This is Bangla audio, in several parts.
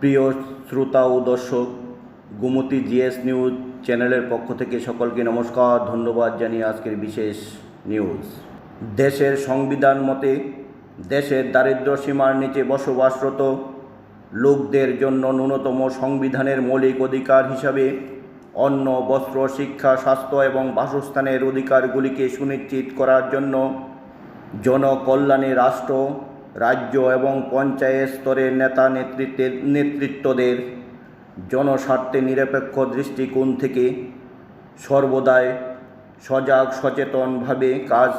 প্রিয় শ্রোতা ও দর্শক, গুমতি জিএস নিউজ চ্যানেলের পক্ষ থেকে সকলকে নমস্কার, ধন্যবাদ জানিয়ে আজকের বিশেষ নিউজ। দেশের সংবিধান মতে, দেশের দারিদ্র্য সীমার নিচে বসবাসরত লোকদের জন্য ন্যূনতম সংবিধানের মৌলিক অধিকার হিসাবে অন্ন, বস্ত্র, শিক্ষা, স্বাস্থ্য এবং বাসস্থানের অধিকারগুলিকে সুনিশ্চিত করার জন্য জনকল্যাণে রাষ্ট্র রাজ্য এবং পঞ্চায়েত স্তরের নেতা নেতৃত্বের নেতৃত্বদের জনস্বার্থে নিরপেক্ষ দৃষ্টিকোণ থেকে সর্বদাই সজাগ, সচেতনভাবে কাজ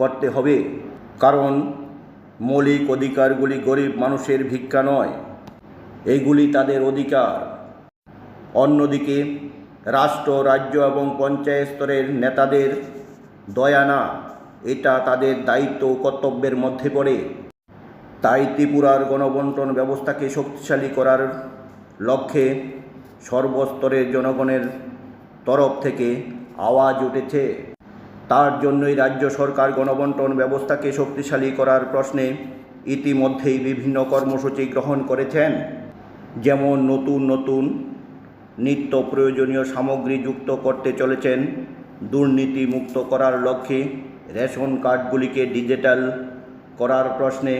করতে হবে। কারণ মৌলিক অধিকারগুলি গরিব মানুষের ভিক্ষা নয় এইগুলি তাদের অধিকার। অন্যদিকে রাষ্ট্র, রাজ্য এবং পঞ্চায়েত স্তরের নেতাদের দয়া না, এটা তাদের দায়িত্ব ও কর্তব্যের মধ্যে পড়ে। তাই ত্রিপুরার গণবন্টন ব্যবস্থাকে শক্তিশালী করার লক্ষ্যে সর্বস্তরের জনগণের তরফ থেকে আওয়াজ উঠেছে। তার জন্যই রাজ্য সরকার গণবন্টন ব্যবস্থাকে শক্তিশালী করার প্রশ্নে ইতিমধ্যেই বিভিন্ন কর্মসূচি গ্রহণ করেছেন। যেমন নতুন নতুন নিত্য প্রয়োজনীয় সামগ্রী যুক্ত করতে চলেছেন, দুর্নীতি মুক্ত করার লক্ষ্যে রেশন কার্ডগুলিকে ডিজিটাল করার প্রশ্নে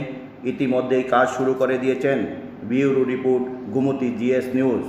ইতিমধ্যেই কাজ শুরু করে দিয়েছেন bureau report Gumti GS news.